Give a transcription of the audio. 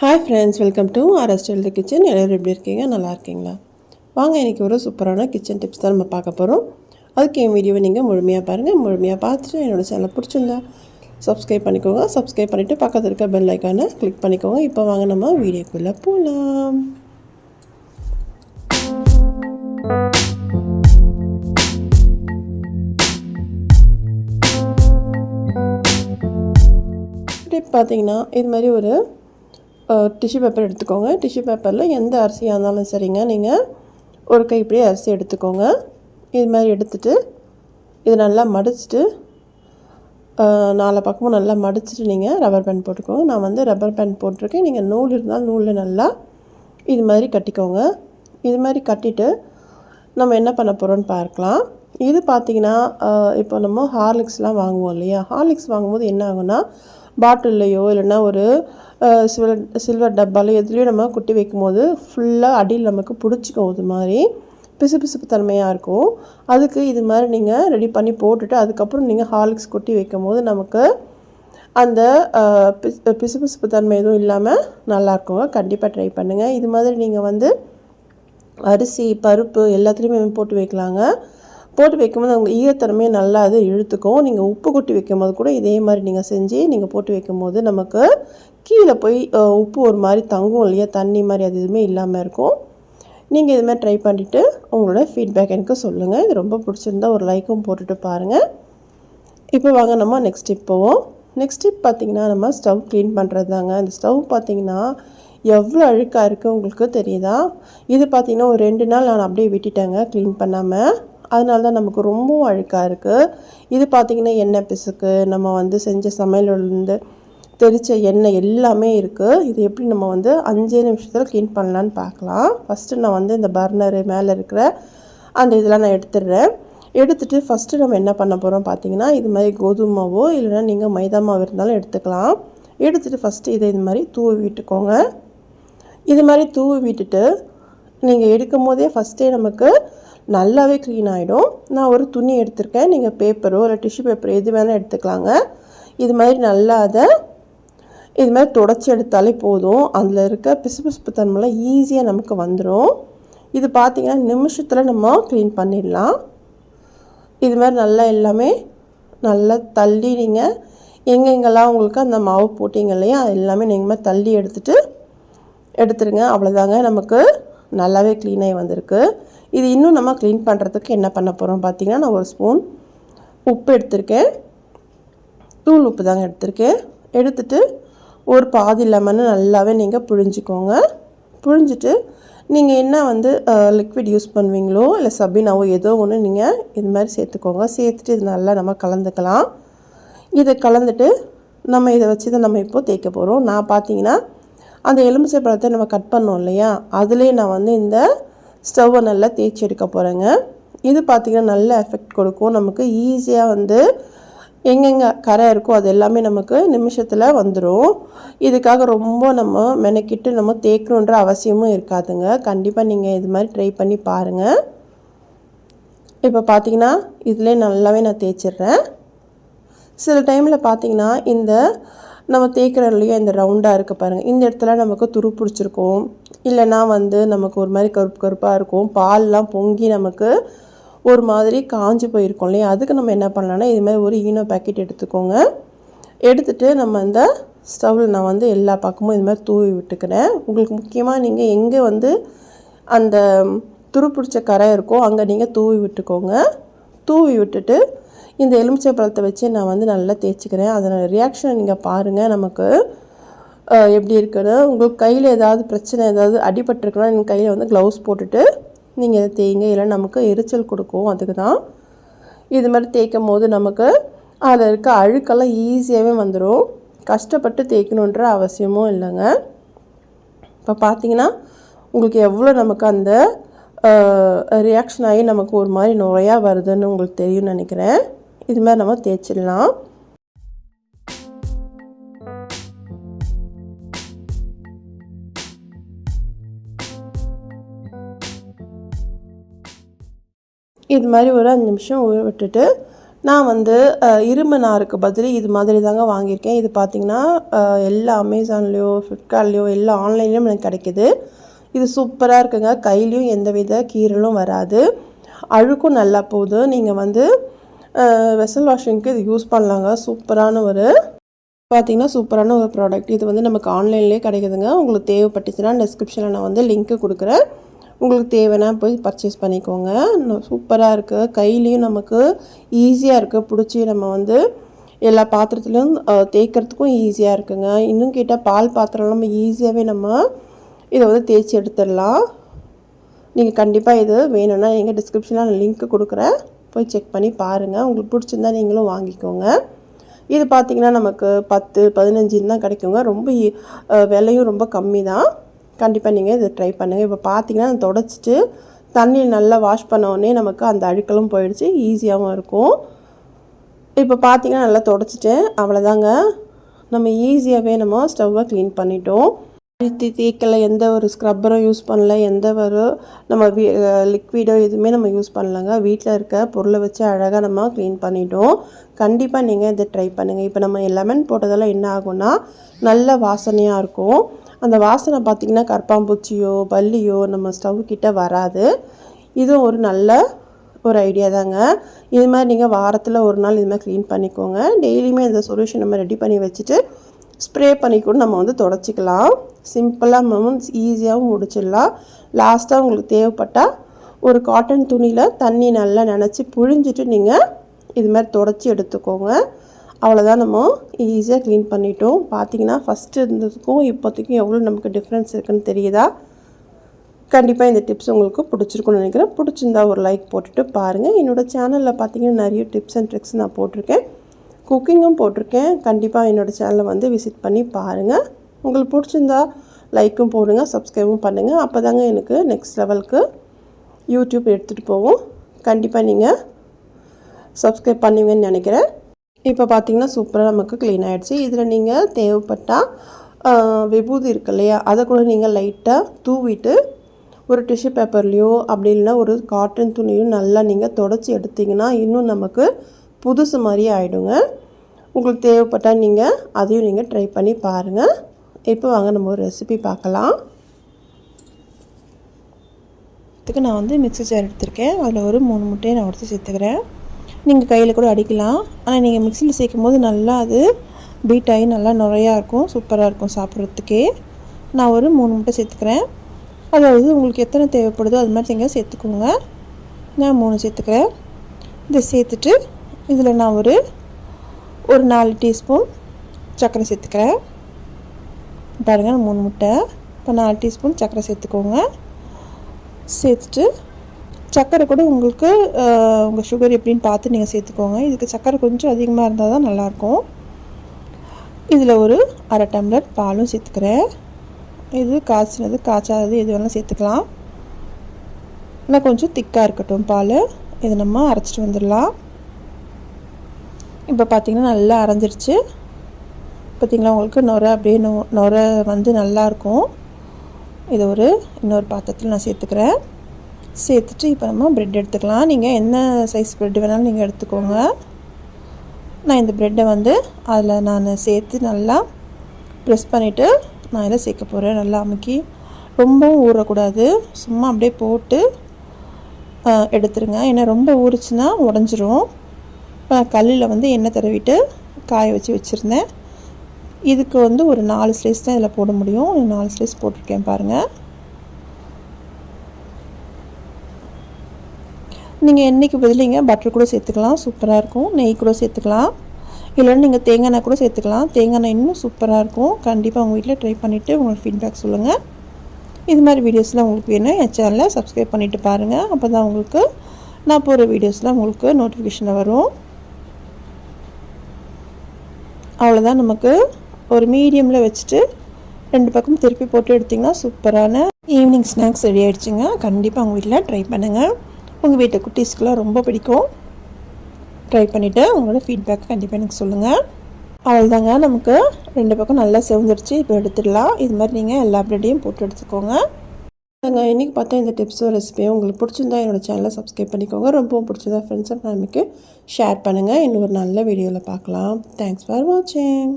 Hi friends welcome to ஆர்எஸ்டல் the kitchen எல்லோரும் எப்படி இருக்கீங்க? நல்லா இருக்கீங்களா? வாங்க இன்றைக்கி ஒரு சூப்பரான கிச்சன் டிப்ஸ் தான் நம்ம பார்க்க போகிறோம் அதுக்கு என் வீடியோவை நீங்கள் முழுமையாக பாருங்கள் முழுமையாக பார்த்துட்டு என்னோடய சேனலை பிடிச்சிருந்தா சப்ஸ்கிரைப் பண்ணிக்கோங்க. சப்ஸ்கிரைப் பண்ணிவிட்டு பக்கத்தில் இருக்க பெல் ஐக்கானை கிளிக் பண்ணிக்கோங்க. இப்போ வாங்க நம்ம வீடியோக்குள்ளே போகலாம் டிப் பார்த்தீங்கன்னா இது மாதிரி ஒரு டிஷ்யூ பேப்பர் எடுத்துக்கோங்க. டிஷ்யூ பேப்பரில் எந்த அரிசியாக இருந்தாலும் சரிங்க. நீங்கள் ஒரு கைப்பிடி அரிசி எடுத்துக்கோங்க. இது மாதிரி எடுத்துட்டு இது நல்லா மடிச்சுட்டு நாலு பக்கமும் நல்லா மடிச்சுட்டு நீங்கள் ரப்பர் பேண்ட் போட்டுக்கோங்க. நான் வந்து ரப்பர் பேண்ட் போட்டிருக்கேன். நீங்கள் நூல் இருந்தால் நூலில் நல்லா இது மாதிரி கட்டிக்கோங்க. இது மாதிரி கட்டிட்டு நம்ம என்ன பண்ண போகிறோன்னு பார்க்கலாம். இது பார்த்திங்கன்னா இப்போ நம்ம ஹார்லிக்ஸ்லாம் வாங்குவோம் இல்லையா? ஹார்லிக்ஸ் வாங்கும்போது என்ன ஆகும்னா பாட்டில்லையோ இல்லைன்னா ஒரு சில்வர் சில்வர் டப்பாலையோ எதுலேயோ நம்ம குட்டி வைக்கும்போது ஃபுல்லாக அடியில் நமக்கு பிடிச்சிக்கும் இது மாதிரி. பிசுபிசுப்பு தன்மையாக இருக்கும். அதுக்கு இது மாதிரி நீங்கள் ரெடி பண்ணி போட்டுட்டு அதுக்கப்புறம் நீங்கள் ஹார்லிக்ஸ் கொட்டி வைக்கும் போது நமக்கு அந்த பிசுபிசுப்பு தன்மை எதுவும் இல்லாமல் நல்லாயிருக்குங்க கண்டிப்பாக ட்ரை பண்ணுங்கள் இது மாதிரி நீங்கள் வந்து அரிசி பருப்பு எல்லாத்துலேயுமே போட்டு வைக்கலாங்க. போட்டு வைக்கும்போது அவங்க ஈரத்தன்மையை நல்லா அது இழுத்துக்கும். நீங்கள் உப்பு கொட்டி வைக்கும்போது கூட இதே மாதிரி நீங்கள் செஞ்சு நீங்கள் போட்டு வைக்கும்போது நமக்கு கீழே போய் உப்பு ஒரு மாதிரி தங்கும் இல்லையா? தண்ணி மாதிரி அது எதுவுமே இல்லாமல் இருக்கும். நீங்கள் இது மாதிரி ட்ரை பண்ணிவிட்டு உங்களோட ஃபீட்பேக் எனக்கு சொல்லுங்கள் இது ரொம்ப பிடிச்சிருந்தா ஒரு லைக்கும் போட்டுட்டு பாருங்கள் இப்போ வாங்க நம்ம நெக்ஸ்ட் ஸ்டெப் போவோம். நெக்ஸ்ட் ஸ்டெப் பார்த்திங்கன்னா நம்ம ஸ்டவ் க்ளீன் பண்ணுறது தாங்க இந்த ஸ்டவ் பார்த்திங்கன்னா எவ்வளோ அழுக்காக இருக்குது உங்களுக்கு தெரியுதா? இது பார்த்திங்கன்னா ஒரு ரெண்டு நாள் நான் அப்படியே விட்டுட்டேங்க க்ளீன் பண்ணாமல் அதனால தான் நமக்கு ரொம்பவும் அழுக்காக இருக்குது இது பார்த்திங்கன்னா எண்ணெய் பிசுக்கு நம்ம வந்து செஞ்ச சமையலேருந்து தெரித்த எண்ணெய் எல்லாமே இருக்குது இது எப்படி நம்ம வந்து அஞ்சே நிமிஷத்தில் க்ளீன் பண்ணலான்னு பார்க்கலாம் ஃபஸ்ட்டு நான் வந்து இந்த பர்னரு மேலே இருக்கிற அந்த இதெல்லாம் நான் எடுத்துடுறேன். எடுத்துகிட்டு ஃபஸ்ட்டு நம்ம என்ன பண்ண போகிறோம் பார்த்தீங்கன்னா இது மாதிரி கோதுமை மாவோ இல்லைனா நீங்கள் மைதா மாவு இருந்தாலும் எடுத்துக்கலாம். எடுத்துகிட்டு ஃபஸ்ட்டு இதை இது மாதிரி தூவி விட்டுக்கோங்க. இது மாதிரி தூவி விட்டுட்டு நீங்கள் எடுக்கும் போதே ஃபஸ்ட்டே நமக்கு நல்லாவே க்ளீன் ஆகிடும் நான் ஒரு துணி எடுத்திருக்கேன். நீங்கள் பேப்பரோ இல்லை டிஷ்யூ பேப்பர் எது வேணால் எடுத்துக்கலாங்க. இது மாதிரி நல்லா அதை இது மாதிரி தொடச்சி எடுத்தாலே போதும். அதில் இருக்க பிசுபிசுப்பு தன்மைலாம் ஈஸியாக நமக்கு வந்துடும் இது பார்த்திங்கன்னா நிமிஷத்தில் நம்ம க்ளீன் பண்ணிடலாம். இது மாதிரி நல்லா எல்லாமே நல்லா தள்ளி நீங்கள் எங்கெங்கெல்லாம் உங்களுக்கு அந்த மாவு போட்டிங்க இல்லையா எல்லாமே நீங்கள் தள்ளி எடுத்துகிட்டு எடுத்துருங்க. அவ்வளோதாங்க நமக்கு நல்லாவே க்ளீனாகி வந்திருக்கு. இது இன்னும் நம்ம க்ளீன் பண்ணுறதுக்கு என்ன பண்ண போகிறோம் பார்த்திங்கன்னா நான் ஒரு ஸ்பூன் உப்பு எடுத்திருக்கேன். தூள் உப்பு தாங்க எடுத்திருக்கேன். எடுத்துட்டு ஒரு பாதி லெமனு நல்லாவே நீங்கள் புழிஞ்சிக்கோங்க. புழிஞ்சிட்டு நீங்கள் என்ன வந்து லிக்விட் யூஸ் பண்ணுவீங்களோ இல்லை சபினாவோ ஏதோ ஒன்று நீங்கள் இது மாதிரி சேர்த்துக்கோங்க. சேர்த்துட்டு இது நல்லா நம்ம கலந்துக்கலாம். இதை கலந்துட்டு நம்ம இதை வச்சு தான் நம்ம இப்போது தேய்க்க போகிறோம் நான் பார்த்தீங்கன்னா அந்த எலுமிச்சை பழத்தை நம்ம கட் பண்ணோம் இல்லையா? அதுலேயே நான் வந்து இந்த ஸ்டவ்வை நல்லா தேய்ச்சி எடுக்க போகிறேங்க இது பார்த்திங்கன்னா நல்ல எஃபெக்ட் கொடுக்கும். நமக்கு ஈஸியாக வந்து எங்கெங்கே கரை இருக்கோ அது எல்லாமே நமக்கு நிமிஷத்தில் வந்துடும் இதுக்காக ரொம்ப நம்ம மெனக்கிட்டு நம்ம தேய்க்கணுன்ற அவசியமும் இருக்காதுங்க. கண்டிப்பாக நீங்கள் இது மாதிரி ட்ரை பண்ணி பாருங்கள் இப்போ பார்த்தீங்கன்னா இதிலே நல்லாவே நான் தேய்ச்சிடுறேன். சில டைமில் பார்த்தீங்கன்னா இந்த நம்ம தேய்க்கிறோம் இல்லையா இந்த ரவுண்டாக இருக்க பாருங்கள் இந்த இடத்துல நமக்கு துரு பிடிச்சிருக்கும். இல்லைனா வந்து நமக்கு ஒரு மாதிரி கருப்பு கருப்பாக இருக்கும். பால்லாம் பொங்கி நமக்கு ஒரு மாதிரி காஞ்சி போயிருக்கும் இல்லையா? அதுக்கு நம்ம என்ன பண்ணலான்னா இது மாதிரி ஒரு ஈனோ பேக்கெட் எடுத்துக்கோங்க. எடுத்துகிட்டு நம்ம அந்த ஸ்டவ்வில் நான் வந்து எல்லா பக்கமும் இது மாதிரி தூவி விட்டுக்கிறேன். உங்களுக்கு முக்கியமாக நீங்கள் எங்கே வந்து அந்த துரு பிடிச்ச கரை இருக்கோ அங்கே நீங்கள் தூவி விட்டுக்கோங்க. தூவி விட்டுட்டு இந்த எலுமிச்சை பழத்தை வச்சு நான் வந்து நல்லா தேய்ச்சிக்கிறேன். அதனோட ரியாக்ஷனை நீங்கள் பாருங்கள் நமக்கு எப்படி இருக்குன்னு. உங்களுக்கு கையில் ஏதாவது பிரச்சனை ஏதாவது அடிபட்டிருக்குன்னா நீங்கள் கையில் வந்து க்ளவுஸ் போட்டுட்டு நீங்கள் இதை தேய்ங்க. இல்லை நமக்கு எரிச்சல் கொடுக்கும். அதுக்கு தான் இது மாதிரி தேய்க்கும் போது நமக்கு அதில் இருக்க அழுக்கெல்லாம் ஈஸியாகவே வந்துடும் கஷ்டப்பட்டு தேய்க்கணுன்ற அவசியமும் இல்லைங்க. இப்போ பார்த்தீங்கன்னா உங்களுக்கு எவ்வளோ நமக்கு அந்த ரியாக்ஷன் ஆகி நமக்கு ஒரு மாதிரி நுழையாக வருதுன்னு உங்களுக்கு தெரியும்னு நினைக்கிறேன். இது மாதிரி நம்ம தேய்ச்சிடலாம். இது மாதிரி ஒரு அஞ்சு நிமிஷம் ஊற விட்டுட்டு நான் வந்து இரும்பு நாருக்கு பதில் இது மாதிரி தாங்க வாங்கியிருக்கேன். இது பார்த்தீங்கன்னா எல்லா அமேசான்லேயோ ஃப்ளிப்கார்ட்லேயோ எல்லா ஆன்லைன்லேயும் எனக்கு கிடைக்கிது. இது சூப்பராக இருக்குங்க. கையிலையும் எந்த வித கீறலும் வராது. அழுக்கும் நல்லா போகுது. நீங்கள் வந்து வெசல் வாஷிங்க்கு இது யூஸ் பண்ணலாங்க. சூப்பரான ஒரு பார்த்தீங்கன்னா சூப்பரான ஒரு ப்ராடக்ட் இது வந்து நமக்கு ஆன்லைன்லேயே கிடைக்குதுங்க. உங்களுக்கு தேவைப்பட்டுச்சுன்னா டிஸ்கிரிப்ஷனில் நான் வந்து லிங்க்கு கொடுக்குறேன். உங்களுக்கு தேவைன்னா போய் பர்ச்சேஸ் பண்ணிக்கோங்க. சூப்பராக இருக்குது கையிலையும் நமக்கு ஈஸியாக இருக்குது பிடிச்சி நம்ம வந்து எல்லா பாத்திரத்துலையும் தேய்க்கிறதுக்கும் ஈஸியாக இருக்குங்க. இன்னும் கேட்டால் பால் பாத்திரம் நம்ம ஈஸியாகவே நம்ம இதை வந்து தேய்ச்சி எடுத்துடலாம். நீங்கள் கண்டிப்பாக இது வேணும்னா நீங்கள் டிஸ்கிரிப்ஷனில் நான் லிங்க்கு கொடுக்குறேன். போய் செக் பண்ணி பாருங்கள் உங்களுக்கு பிடிச்சிருந்தா நீங்களும் வாங்கிக்கோங்க. இது பார்த்தீங்கன்னா நமக்கு பத்து பதினஞ்சுன்னு தான் கிடைக்குங்க. ரொம்ப ஈ- விலையும் ரொம்ப கம்மி தான் கண்டிப்பாக நீங்கள் இதை ட்ரை பண்ணுங்கள் இப்போ பார்த்தீங்கன்னா நான் தொடச்சிட்டு தண்ணி நல்லா வாஷ் பண்ணோடனே நமக்கு அந்த அழுக்கலும் போயிடுச்சு. ஈஸியாகவும் இருக்கும். இப்போ பார்த்தீங்கன்னா நல்லா தொடச்சிட்டேன். அவ்வளோதாங்க நம்ம ஈஸியாகவே நம்ம ஸ்டவ்வை க்ளீன் பண்ணிட்டோம். அழுத்தி தேய்க்கல எந்த ஒரு ஸ்க்ரப்பரும் யூஸ் பண்ணல. எந்த ஒரு நம்ம லிக்விடோ எதுவுமே நம்ம யூஸ் பண்ணலங்க. வீட்டில் இருக்க பொருளை வச்சு அழகாக நம்ம க்ளீன் பண்ணிட்டோம். கண்டிப்பாக நீங்கள் இதை ட்ரை பண்ணுங்கள் இப்போ நம்ம லெமன் போட்டதெல்லாம் என்ன ஆகும்னா நல்ல வாசனையாக இருக்கும். அந்த வாசனை பார்த்திங்கன்னா கற்பாம்பூச்சியோ பல்லியோ நம்ம ஸ்டவ் கிட்ட வராது. இதுவும் ஒரு நல்ல ஒரு ஐடியா தாங்க. இது மாதிரி நீங்கள் வாரத்தில் ஒரு நாள் இது மாதிரி க்ளீன் பண்ணிக்கோங்க. டெய்லியுமே இந்த சொல்யூஷன் நம்ம ரெடி பண்ணி வச்சுட்டு ஸ்ப்ரே பண்ணி கூட நம்ம வந்து தொடச்சிக்கலாம். சிம்பிளாக நம்ம ஈஸியாகவும் முடிச்சிடலாம். லாஸ்ட்டாக உங்களுக்கு தேவைப்பட்டால் ஒரு காட்டன் துணியில் தண்ணி நல்லா நினச்சி புழிஞ்சிட்டு நீங்கள் இது மாதிரி தொடச்சி எடுத்துக்கோங்க. அவ்வளோதான் நம்ம ஈஸியாக க்ளீன் பண்ணிட்டோம். பார்த்தீங்கன்னா ஃபஸ்ட்டு இருந்ததுக்கும் இப்போதைக்கும் எவ்வளோ நமக்கு டிஃப்ரென்ஸ் இருக்குன்னு தெரியுதா? கண்டிப்பாக இந்த டிப்ஸ் உங்களுக்கு பிடிச்சிருக்குன்னு நினைக்கிறேன். பிடிச்சிருந்தா ஒரு லைக் போட்டுட்டு பாருங்கள் என்னோடய சேனலில் பார்த்தீங்கன்னா நிறைய டிப்ஸ் அண்ட் ட்ரிக்ஸ் நான் போட்டிருக்கேன். குக்கிங்கும் போட்டிருக்கேன். கண்டிப்பாக என்னோடய சேனலை வந்து விசிட் பண்ணி பாருங்கள் உங்களுக்கு பிடிச்சிருந்தா லைக்கும் போடுங்க சப்ஸ்கிரைபும் பண்ணுங்கள் அப்போ தாங்க எனக்கு நெக்ஸ்ட் லெவலுக்கு யூடியூப் எடுத்துகிட்டு போவோம். கண்டிப்பாக நீங்கள் சப்ஸ்கிரைப் பண்ணுவீங்கன்னு நினைக்கிறேன். இப்போ பார்த்தீங்கன்னா சூப்பராக நமக்கு க்ளீன் ஆகிடுச்சு இதில் நீங்கள் தேவைப்பட்டால் விபூதி இருக்கு இல்லையா? அதை கூட நீங்கள் லைட்டாக தூவிட்டு ஒரு டிஷ்யூ பேப்பர்லேயோ அப்படி இல்லைன்னா ஒரு காட்டன் துணியும் நல்லா நீங்கள் தொடச்சி எடுத்திங்கன்னா இன்னும் நமக்கு புதுசு மாதிரியே ஆகிடுங்க உங்களுக்கு தேவைப்பட்டால் நீங்கள் அதையும் நீங்கள் ட்ரை பண்ணி பாருங்கள் இப்போ வாங்க நம்ம ஒரு ரெசிபி பார்க்கலாம். இதுக்கு நான் வந்து மிக்ஸி ஜார் எடுத்திருக்கேன். அதில் ஒரு மூணு முட்டையை நான் உடச்சி சேர்த்துக்கிறேன். நீங்கள் கையில் கூட அடிக்கலாம். ஆனால் நீங்கள் மிக்சியில் சேர்க்கும் போது நல்லா அது பீட் ஆகி நல்லா நிறையா இருக்கும். சூப்பராக இருக்கும் சாப்பிட்றதுக்கே. நான் ஒரு மூணு முட்டை சேர்த்துக்கிறேன். அதாவது உங்களுக்கு எத்தனை தேவைப்படுதோ அது மாதிரி நீங்கள் சேர்த்துக்கோங்க. நான் மூணு சேர்த்துக்கிறேன். இதை சேர்த்துட்டு இதில் நான் ஒரு ஒரு நாலு டீஸ்பூன் சர்க்கரை சேர்த்துக்கிறேன். பாருங்கள் மூணு முட்டை. இப்போ நாலு டீஸ்பூன் சர்க்கரை சேர்த்துக்கோங்க. சேர்த்துட்டு சர்க்கரை கூட உங்களுக்கு உங்கள் சுகர் எப்படின்னு பார்த்து நீங்கள் சேர்த்துக்கோங்க. இதுக்கு சர்க்கரை கொஞ்சம் அதிகமாக இருந்தால் தான் நல்லாயிருக்கும். இதில் ஒரு அரை டம்ளர் பாலும் சேர்த்துக்கிறேன். இது காய்ச்சினது காய்ச்சாதது எது வேணாலும் சேர்த்துக்கலாம். ஆனால் கொஞ்சம் திக்காக இருக்கட்டும் பால். இதை நம்ம அரைச்சிட்டு வந்துடலாம். இப்போ பார்த்திங்கன்னா நல்லா அரைஞ்சிருச்சு. பார்த்தீங்களா? உங்களுக்கு நுரை அப்படியே நொ நுரை வந்து நல்லாயிருக்கும் இதை ஒரு இன்னொரு பாத்திரத்தில் நான் சேர்த்துக்கிறேன். சேர்த்துட்டு இப்போ நம்ம ப்ரெட் எடுத்துக்கலாம். நீங்கள் என்ன சைஸ் ப்ரெட் வேணாலும் நீங்கள் எடுத்துக்கோங்க. நான் இந்த ப்ரெட்டை வந்து அதில் நான் சேர்த்து நல்லா ப்ரெஸ் பண்ணிவிட்டு நான் இதில் சேர்க்க போகிறேன் நல்லா அமுக்கி. ரொம்பவும் ஊறக்கூடாது. சும்மா அப்படியே போட்டு எடுத்துருங்க. ஏன்னா ரொம்ப ஊறுச்சுன்னா உடஞ்சிரும். கல்லில் வந்து எண்ணெய் தடவிட்டு காய வச்சு வச்சுருந்தேன். இதுக்கு வந்து ஒரு நாலு ஸ்லைஸ் தான் இதில் போட முடியும். நாலு ஸ்லைஸ் போட்டிருக்கேன் பாருங்கள் நீங்கள் எண்ணெய்க்கு பதிலிங்க பட்டர் கூட சேர்த்துக்கலாம் சூப்பராக இருக்கும். நெய் கூட சேர்த்துக்கலாம். இல்லைன்னா நீங்கள் தேங்காய் எண்ணெய் கூட சேர்த்துக்கலாம். தேங்காய் எண்ணெய் இன்னும் சூப்பராக இருக்கும். கண்டிப்பாக உங்கள் வீட்டில் ட்ரை பண்ணிவிட்டு உங்களுக்கு ஃபீட்பேக் சொல்லுங்கள் இது மாதிரி வீடியோஸ்லாம் உங்களுக்கு வேணும் என் சேனலை சப்ஸ்கிரைப் பண்ணிவிட்டு பாருங்கள் அப்போ தான் உங்களுக்கு நான் போகிற வீடியோஸ்லாம் உங்களுக்கு நோட்டிஃபிகேஷனில் வரும். அவ்வளோதான் நமக்கு. ஒரு மீடியமில் வச்சுட்டு ரெண்டு பக்கம் திருப்பி போட்டு எடுத்திங்கன்னா சூப்பரான ஈவினிங் ஸ்நாக்ஸ் ரெடி ஆகிடுச்சிங்க கண்டிப்பாக உங்கள் வீட்டில் ட்ரை பண்ணுங்கள் உங்கள் வீட்டு குட்டீஸ்க்குலாம் ரொம்ப பிடிக்கும். ட்ரை பண்ணிவிட்டு உங்களோட ஃபீட்பேக் கண்டிப்பாக எனக்கு சொல்லுங்கள் அவ்வளோதாங்க நமக்கு. ரெண்டு பக்கம் நல்லா செவந்துடுச்சு இப்போ எடுத்துடலாம். இது மாதிரி நீங்கள் எல்லா பிரெட்டையும் போட்டு எடுத்துக்கோங்க. நாங்கள் இன்றைக்கி பார்த்தா இந்த டிப்ஸும் ரெசிபியும் உங்களுக்கு பிடிச்சிருந்தா என்னோடய சேனலை சப்ஸ்கிரைப் பண்ணிக்கோங்க. ரொம்பவும் பிடிச்சதா ஃப்ரெண்ட்ஸ் அண்ட் ஃபேமிலிக்கு ஷேர் பண்ணுங்கள் இன்னொரு நல்ல வீடியோவில் பார்க்கலாம். தேங்க்ஸ் ஃபார் வாட்சிங்